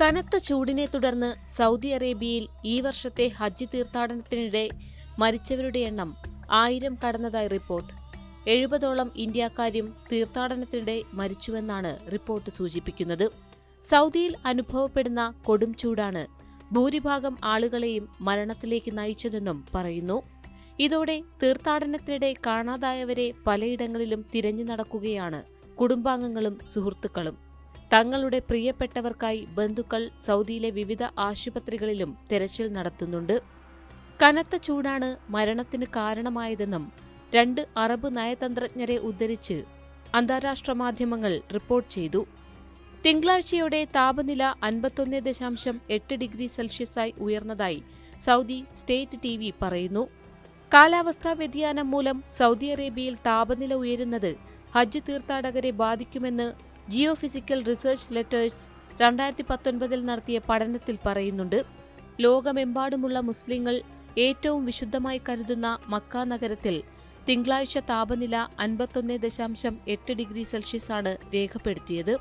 കനത്ത ചൂടിനെ തുടർന്ന് സൗദി അറേബ്യയിൽ ഈ വർഷത്തെ ഹജ്ജ് തീർത്ഥാടനത്തിനിടെ മരിച്ചവരുടെ എണ്ണം ആയിരം കടന്നതായി റിപ്പോർട്ട്. എഴുപതോളം ഇന്ത്യക്കാരും തീർത്ഥാടനത്തിനിടെ മരിച്ചുവെന്നാണ് റിപ്പോർട്ട് സൂചിപ്പിക്കുന്നത്. സൗദിയിൽ അനുഭവപ്പെടുന്ന കൊടും ചൂടാണ് ഭൂരിഭാഗം ആളുകളെയും മരണത്തിലേക്ക് നയിച്ചതെന്നും പറയുന്നു. ഇതോടെ തീർത്ഥാടനത്തിനിടെ കാണാതായവരെ പലയിടങ്ങളിലും തിരഞ്ഞു നടക്കുകയാണ് കുടുംബാംഗങ്ങളും സുഹൃത്തുക്കളും. തങ്ങളുടെ പ്രിയപ്പെട്ടവർക്കായി ബന്ധുക്കൾ സൗദിയിലെ വിവിധ ആശുപത്രികളിലും തെരച്ചിൽ നടത്തുന്നുണ്ട്. കനത്ത ചൂടാണ് മരണത്തിന് കാരണമായതെന്നും രണ്ട് അറബ് നയതന്ത്രജ്ഞരെ ഉദ്ധരിച്ച് അന്താരാഷ്ട്ര മാധ്യമങ്ങൾ റിപ്പോർട്ട് ചെയ്തു. തിങ്കളാഴ്ചയോടെ താപനില അൻപത്തൊന്ന് ദശാംശം എട്ട് ഡിഗ്രി സെൽഷ്യസായി ഉയർന്നതായി സൗദി സ്റ്റേറ്റ് ടി വി പറയുന്നു. കാലാവസ്ഥാ വ്യതിയാനം മൂലം സൗദി അറേബ്യയിൽ താപനില ഉയരുന്നത് ഹജ്ജ് തീർത്ഥാടകരെ ബാധിക്കുമെന്ന് ജിയോ ഫിസിക്കൽ റിസർച്ച് ലെറ്റേഴ്സ് രണ്ടായിരത്തി പത്തൊൻപതിൽ നടത്തിയ പഠനത്തിൽ പറയുന്നുണ്ട് ലോകമെമ്പാടുമുള്ള മുസ്ലിങ്ങൾ ഏറ്റവും വിശുദ്ധമായി കരുതുന്ന മക്ക നഗരത്തിൽ തിങ്കളാഴ്ച താപനില അൻപത്തൊന്ന് ദശാംശം എട്ട് ഡിഗ്രി സെൽഷ്യസാണ് രേഖപ്പെടുത്തിയത്.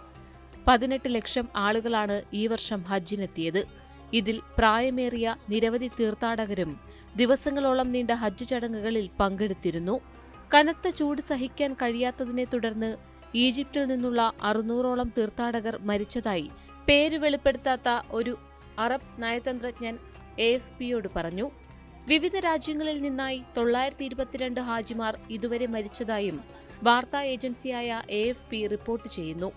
പതിനെട്ട് ലക്ഷം ആളുകളാണ് ഈ വർഷം ഹജ്ജിനെത്തിയത്. ഇതിൽ പ്രായമേറിയ നിരവധി തീർത്ഥാടകരും ദിവസങ്ങളോളം നീണ്ട ഹജ്ജ് ചടങ്ങുകളിൽ പങ്കെടുത്തിരുന്നു. കനത്ത ചൂട് സഹിക്കാൻ കഴിയാത്തതിനെ തുടർന്ന് ഈജിപ്തിൽ നിന്നുള്ള അറുന്നൂറോളം തീർത്ഥാടകർ മരിച്ചതായി പേര് വെളിപ്പെടുത്താത്ത ഒരു അറബ് നയതന്ത്രജ്ഞൻ എ എഫ് പിയോട് പറഞ്ഞു. വിവിധ രാജ്യങ്ങളിൽ നിന്നായി തൊള്ളായിരത്തി ഇരുപത്തിരണ്ട് ഹാജിമാർ ഇതുവരെ മരിച്ചതായും വാർത്താ ഏജൻസിയായ എ എഫ് പി റിപ്പോർട്ട് ചെയ്യുന്നു.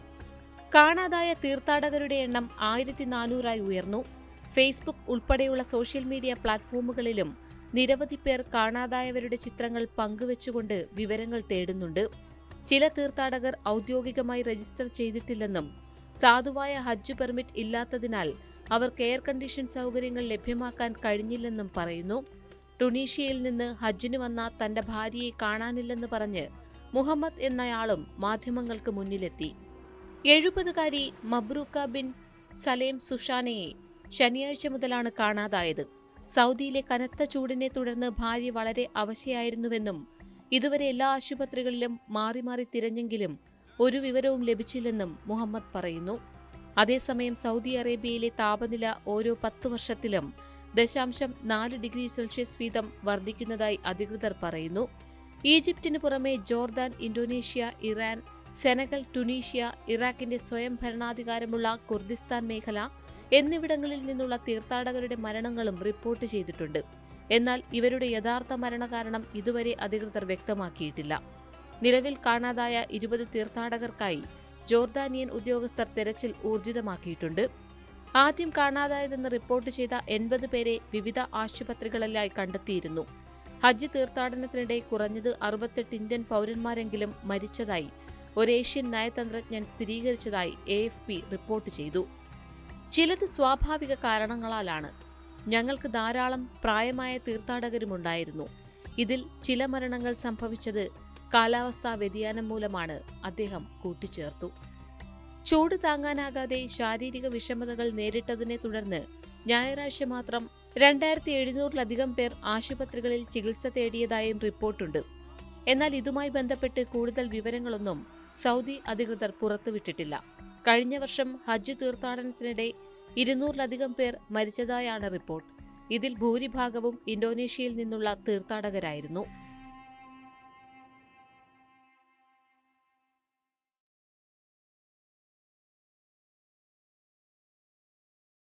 കാണാതായ തീർത്ഥാടകരുടെ എണ്ണം ആയിരത്തി നാനൂറായി ഉയർന്നു. ഫേസ്ബുക്ക് ഉൾപ്പെടെയുള്ള സോഷ്യൽ മീഡിയ പ്ലാറ്റ്ഫോമുകളിലും നിരവധി പേർ കാണാതായവരുടെ ചിത്രങ്ങൾ പങ്കുവച്ചുകൊണ്ട് വിവരങ്ങൾ തേടുന്നുണ്ട്. ചില തീർത്ഥാടകർ ഔദ്യോഗികമായി രജിസ്റ്റർ ചെയ്തിട്ടില്ലെന്നും സാധുവായ ഹജ്ജ് പെർമിറ്റ് ഇല്ലാത്തതിനാൽ അവർക്ക് എയർ കണ്ടീഷൻ സൗകര്യങ്ങൾ ലഭ്യമാക്കാൻ കഴിഞ്ഞില്ലെന്നും പറയുന്നു. ടുണീഷ്യയിൽ നിന്ന് ഹജ്ജിന് വന്ന തന്റെ ഭാര്യയെ കാണാനില്ലെന്ന് പറഞ്ഞ് മുഹമ്മദ് എന്നയാളും മാധ്യമങ്ങൾക്ക് മുന്നിലെത്തി. എഴുപതുകാരി മബ്രൂക്ക ബിൻ സലേം സുഷാനയെ ശനിയാഴ്ച മുതലാണ് കാണാതായത്. സൗദിയിലെ കനത്ത ചൂടിനെ തുടർന്ന് ഭാര്യ വളരെ അവശയായിരുന്നുവെന്നും ഇതുവരെ എല്ലാ ആശുപത്രികളിലും മാറി മാറി തിരഞ്ഞെങ്കിലും ഒരു വിവരവും ലഭിച്ചില്ലെന്നും മുഹമ്മദ് പറയുന്നു. അതേസമയം സൗദി അറേബ്യയിലെ താപനില ഓരോ പത്ത് വർഷത്തിലും ദശാംശം നാല് ഡിഗ്രി സെൽഷ്യസ് വീതം വർദ്ധിക്കുന്നതായി അധികൃതർ പറയുന്നു. ഈജിപ്തിനു പുറമെ Jordan Indonesia Iran Senegal Tunisia ഇറാഖിന്റെ സ്വയം ഭരണാധികാരമുള്ള കുർദിസ്ഥാൻ മേഖല എന്നിവിടങ്ങളിൽ നിന്നുള്ള തീർത്ഥാടകരുടെ മരണങ്ങളും റിപ്പോർട്ട് ചെയ്തിട്ടുണ്ട്. എന്നാൽ ഇവരുടെ യഥാർത്ഥ മരണകാരണം ഇതുവരെ അധികൃതർ വ്യക്തമാക്കിയിട്ടില്ല. നിലവിൽ കാണാതായ ഇരുപത് തീർത്ഥാടകർക്കായി ജോർദാനിയൻ ഉദ്യോഗസ്ഥർ തെരച്ചിൽ ഊർജിതമാക്കിയിട്ടുണ്ട്. ആദ്യം കാണാതായതെന്ന് റിപ്പോർട്ട് ചെയ്ത എൺപത് പേരെ വിവിധ ആശുപത്രികളിലായി കണ്ടെത്തിയിരുന്നു. ഹജ്ജ് തീർത്ഥാടനത്തിനിടെ കുറഞ്ഞത് അറുപത്തെട്ട് ഇന്ത്യൻ പൗരന്മാരെങ്കിലും മരിച്ചതായി ഒരു ഏഷ്യൻ നയതന്ത്രജ്ഞൻ സ്ഥിരീകരിച്ചതായി എ റിപ്പോർട്ട് ചെയ്തു. ചിലത് സ്വാഭാവിക കാരണങ്ങളാലാണ്. ഞങ്ങൾക്ക് ധാരാളം പ്രായമായ തീർത്ഥാടകരുമുണ്ടായിരുന്നു. ഇതിൽ ചില മരണങ്ങൾ സംഭവിച്ചത് കാലാവസ്ഥാ വ്യതിയാനം മൂലമാണ് അദ്ദേഹം കൂട്ടിച്ചേർത്തു. ചൂട് താങ്ങാനാകാതെ ശാരീരിക വിഷമതകൾ നേരിട്ടതിനെ തുടർന്ന് ഞായറാഴ്ച മാത്രം രണ്ടായിരത്തി എഴുന്നൂറിലധികം പേർ ആശുപത്രികളിൽ ചികിത്സ തേടിയതായും റിപ്പോർട്ടുണ്ട്. എന്നാൽ ഇതുമായി ബന്ധപ്പെട്ട് കൂടുതൽ വിവരങ്ങളൊന്നും സൗദി അധികൃതർ പുറത്തുവിട്ടിട്ടില്ല. കഴിഞ്ഞ വർഷം ഹജ്ജ് തീർത്ഥാടനത്തിനിടെ ഇരുന്നൂറിലധികം പേർ മരിച്ചതായാണ് റിപ്പോർട്ട്. ഇതിൽ ഭൂരിഭാഗവും ഇന്തോനേഷ്യയിൽ നിന്നുള്ള തീർത്ഥാടകരായിരുന്നു.